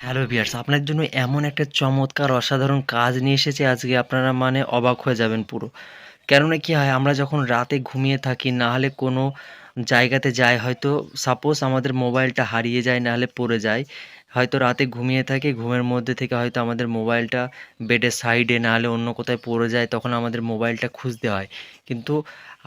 Hello viewers আপনার জন্য এমন একটা চমৎকার অসাধারণ কাজ নিয়ে এসেছে, আজকে আপনারা মানে অবাক হয়ে যাবেন পুরো। কেননা কি হয়, আমরা যখন রাতে ঘুমিয়ে থাকি, না হলে কোনো জায়গাতে যাই, হয়তো সাপোজ আমাদের মোবাইলটা হারিয়ে যায়, না হলে পড়ে যায়। হয়তো রাতে ঘুমিয়ে থাকি, ঘুমের মধ্যে থেকে হয়তো আমাদের মোবাইলটা বেডের সাইডে না হলে অন্য কোথায় পড়ে যায়, তখন আমাদের মোবাইলটা খুঁজতে হয়। কিন্তু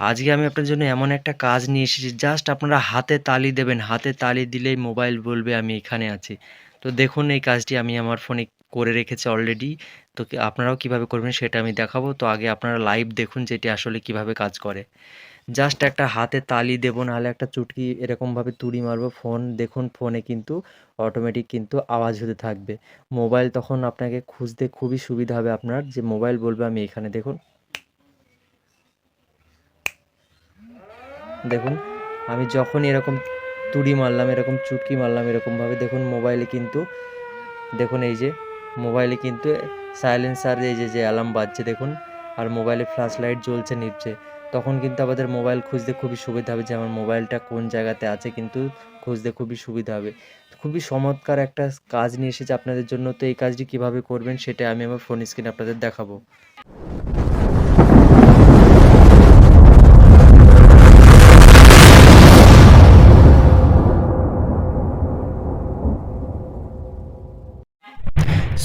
আজকে আমি আপনার জন্য এমন একটা কাজ নিয়ে এসেছি জাস্ট আপনারা হাতে তালি দেবেন, হাতে তালি দিলেই মোবাইল বলবে, আমি এখানে আছি। তো দেখুন, এই কাজটি আমি আমার ফোনে করে রেখেছি অলরেডি তো আপনারাও কীভাবে করবেন সেটা আমি দেখাবো। তো আগে আপনারা লাইভ দেখুন যেটি আসলে কীভাবে কাজ করে। জাস্ট একটা হাতে তালি দেবো, নাহলে একটা চুটকি এরকমভাবে তুড়ি মারবো। ফোন, দেখুন, ফোনে কিন্তু অটোমেটিক কিন্তু আওয়াজ হতে থাকবে। মোবাইল তখন আপনাকে খুঁজতে খুবই সুবিধা হবে আপনার। যে মোবাইল বলবে, আমি এখানে দেখুন। দেখুন, আমি যখন এরকম তুড়ি মারলাম, এরকম চুটকি মারলাম এরকমভাবে। দেখুন মোবাইলে কিন্তু, দেখুন এই যে মোবাইলে কিন্তু সাইলেন্সার এই যে যে অ্যালার্ম বাজছে, দেখুন, আর মোবাইলে ফ্ল্যাশ লাইট জ্বলছে নিচ্ছে তখন কিন্তু আমাদের মোবাইল খুঁজতে খুবই সুবিধা হবে যে, আমার মোবাইলটা কোন জায়গাতে আছে, কিন্তু খুঁজতে খুবই সুবিধা হবে। খুবই চমৎকার একটা কাজ নিয়ে এসেছে আপনাদের জন্য। তো এই কাজটি কীভাবে করবেন, সেটা আমি আমার ফোন স্ক্রিনে আপনাদের দেখাবো।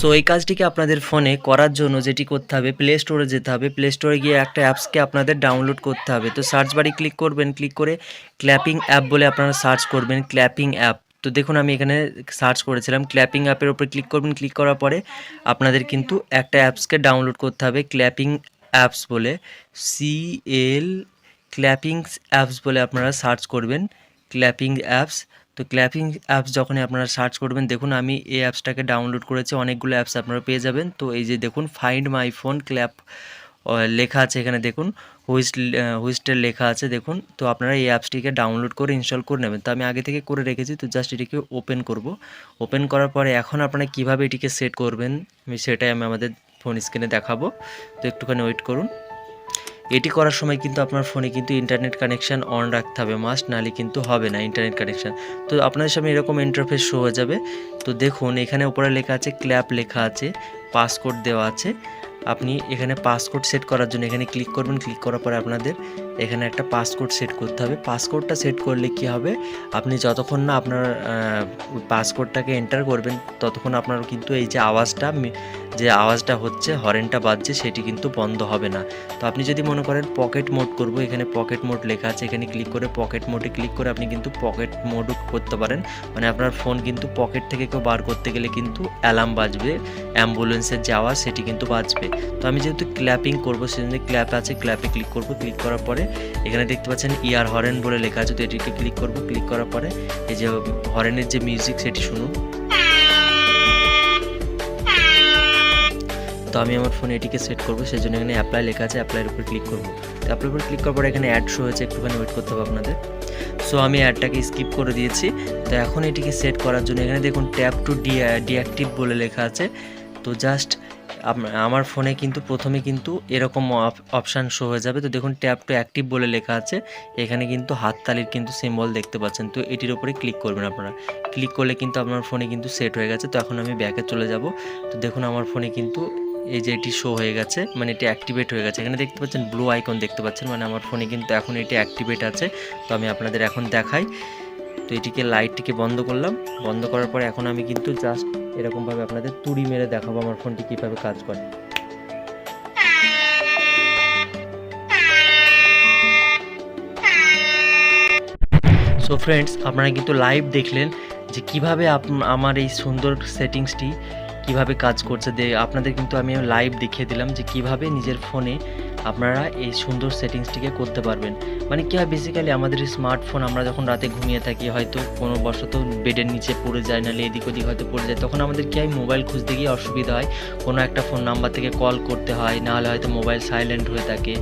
সো এই কাজটিকে আপনাদের ফোনে করার জন্য যেটি করতে হবে প্লে স্টোরে যেতে হবে। প্লে স্টোরে গিয়ে একটা অ্যাপসকে আপনাদের ডাউনলোড করতে হবে। তো সার্চ বারে ক্লিক করবেন ক্লিক করে ক্ল্যাপিং অ্যাপ বলে আপনারা সার্চ করবেন ক্ল্যাপিং অ্যাপ তো, দেখুন আমি এখানে সার্চ করেছিলাম ক্ল্যাপিং অ্যাপের উপর ক্লিক করবেন ক্লিক করার পরে আপনাদের কিন্তু একটা অ্যাপসকে ডাউনলোড করতে হবে ক্ল্যাপিং অ্যাপস বলে। সি এল ক্ল্যাপিং অ্যাপস বলে আপনারা সার্চ করবেন ক্ল্যাপিং অ্যাপস তো ক্ল্যাপিং অ্যাপস যখনই আপনারা সার্চ করবেন, দেখুন আমি এই অ্যাপসটাকে ডাউনলোড করেছি, অনেকগুলো অ্যাপস আপনারা পেয়ে যাবেন। তো এই যে দেখুন ফাইন্ড মাই ফোন ক্ল্যাপ লেখা আছে এখানে দেখুন হুইস্ট হুইস্টের লেখা আছে দেখুন। তো আপনারা এই অ্যাপসটিকে ডাউনলোড করে ইনস্টল করে নেবেন। তো আমি আগে থেকে করে রেখেছি, তো জাস্ট এটিকে ওপেন করব। ওপেন করার পরে এখন আপনারা কীভাবে এটিকে সেট করবেন, আমি সেটাই আমি আমাদের ফোন স্ক্রিনে দেখাবো। তো একটুখানি ওয়েট করুন। এটি করার সময় কিন্তু আপনার ফোনে কিন্তু ইন্টারনেট কানেকশান অন রাখতে হবে। মাস্ট নাহলে কিন্তু হবে না ইন্টারনেট কানেকশান তো আপনাদের সামনে এরকম ইন্টারফেস শো হয়ে যাবে। তো দেখুন, এখানে উপরে লেখা আছে ক্ল্যাপ লেখা আছে পাসকোড দেওয়া আছে। আপনি এখানে পাসকোড সেট করার জন্য এখানে ক্লিক করবেন। ক্লিক করার পরে আপনাদের এখানে একটা পাসকোড সেট করতে হবে। পাসকোডটা সেট করলে কি হবে? আপনি যতক্ষণ না আপনার পাসকোডটাকে এন্টার করবেন, ততক্ষণ আপনার কিন্তু এই যে আওয়াজটা যে আওয়াজটা হচ্ছে, হরেনটা বাজছে, সেটি কিন্তু বন্ধ হবে না। তো আপনি যদি মনে করেন পকেট মোড করব, এখানে পকেট মোড লেখা আছে, এখানে ক্লিক করে পকেট মোডে ক্লিক করে আপনি কিন্তু পকেট মোডও করতে পারেন। মানে আপনার ফোন কিন্তু পকেট থেকে কেউ বার করতে গেলে কিন্তু অ্যালার্ম বাজবে, অ্যাম্বুলেন্সের যে আওয়াজ, সেটি কিন্তু বাজবে। তো আমি যেহেতু ক্ল্যাপিং করব, সেজন্য ক্ল্যাপ আছে, ক্ল্যাপে ক্লিক করব, ক্লিক করার পরে এখানে দেখতে পাচ্ছেন ইয়ার হরেন বলে লেখা আছে, তো এটিকে ক্লিক করব, ক্লিক করার পরে এই যে হরেনের যে মিউজিক, সেটি শুনুন। তো আমি আমার ফোনে এটিকে সেট করব সেই জন্য এখানে অ্যাপ্লাই লেখা আছে অ্যাপ্লাইয়ের উপর ক্লিক করব। তো অ্যাপ্লাই উপর ক্লিক করার পর এখানে অ্যাড শো হয়েছে, একটুখানি ওয়েট করতে হবে আপনাদের। সো আমি অ্যাডটাকে স্কিপ করে দিয়েছি। তো এখন এটিকে সেট করার জন্য এখানে দেখুন ট্যাপ টু ডিঅ্যাক্টিভ বলে লেখা আছে। তো জাস্ট আমার ফোনে কিন্তু প্রথমে কিন্তু এরকম অপশান শো হয়ে যাবে। তো দেখুন ট্যাপ টু অ্যাক্টিভ বলে লেখা আছে। এখানে কিন্তু হাততালির কিন্তু সিম্বল দেখতে পাচ্ছেন। তো এটির উপরে ক্লিক করবেন আপনারা। ক্লিক করলে কিন্তু আপনার ফোনে কিন্তু সেট হয়ে গেছে। তো এখন আমি ব্যাকে চলে যাব। তো দেখুন, আমার ফোনে কিন্তু এই যে এটি শো হয়ে গেছে মানে এটি অ্যাক্টিভেট হয়ে গেছে। এখানে দেখতে পাচ্ছেন ব্লু আইকন দেখতে পাচ্ছেন মানে আমার ফোনে কিন্তু এখন এটি অ্যাক্টিভেট আছে। তো আমি আপনাদের এখন দেখাই। তো এটিকে লাইটটিকে বন্ধ করলাম। বন্ধ করার পরে এখন আমি কিন্তু জাস্ট এরকমভাবে আপনাদের তুড়ি মেরে দেখাবো আমার ফোনটি কীভাবে কাজ করে। সো ফ্রেন্ডস আপনারা কিন্তু লাইভ দেখলেন যে কীভাবে আমার এই সুন্দর সেটিংসটি কীভাবে কাজ করছে, দে, আপনাদের কিন্তু আমি লাইভ দেখিয়ে দিলাম যে কীভাবে নিজের ফোনে আপনারা এই সুন্দর সেটিংসটিকে করতে পারবেন। মানে কী হয় বেসিক্যালি আমাদের স্মার্টফোন আমরা যখন রাতে ঘুমিয়ে থাকি, হয়তো কোনো বশত বেডের নিচে পড়ে যায়, নাহলে এদিক ওদিক হয়তো পড়ে যায়, তখন আমাদের কী হয় মোবাইল খুঁজতে গিয়ে অসুবিধা হয়। কোনো একটা ফোন নাম্বার থেকে কল করতে হয়, নাহলে হয়তো মোবাইল সাইলেন্ট হয়ে থাকে।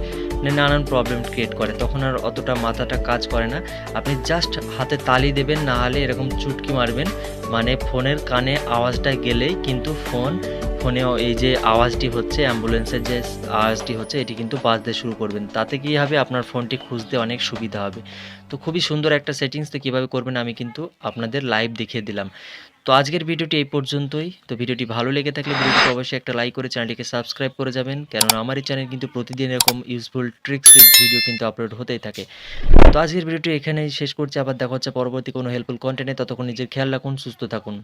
নানান প্রবলেম ক্রিয়েট করে, তখন আর অতটা মাথাটা কাজ করে না। আপনি জাস্ট হাতে তালি দেবেন, না হলে এরকম চুটকি মারবেন। মানে ফোনের কানে আওয়াজটা গেলেই কিন্তু ফোন ফোনে এই যে আওয়াজটি হচ্ছে অ্যাম্বুলেন্সের যে আওয়াজটি হচ্ছে, এটি কিন্তু বাজতে শুরু করবেন। তাতে কী হবে? আপনার ফোনটি খুঁজতে অনেক সুবিধা হবে। তো খুবই সুন্দর একটা সেটিংস তো কীভাবে করবেন আমি কিন্তু আপনাদের লাইভ দেখিয়ে দিলাম। তো আজকের ভিডিওটি এই পর্যন্তই। তো ভিডিওটি ভালো লেগে থাকলে ভিডিওটি অবশ্যই একটা লাইক করে চ্যানেলটিকে সাবস্ক্রাইব করে যাবেন। কেননা আমার এই চ্যানেল কিন্তু প্রতিদিন এরকম ইউজফুল ট্রিক্স ভিডিও কিন্তু আপলোড হতেই থাকে। তো আজকের ভিডিওটি এখানেই শেষ করছি। আবার দেখা হচ্ছে পরবর্তী কোনো হেল্পফুল কন্টেন্টে ততক্ষণ নিজের খেয়াল রাখুন, সুস্থ থাকুন।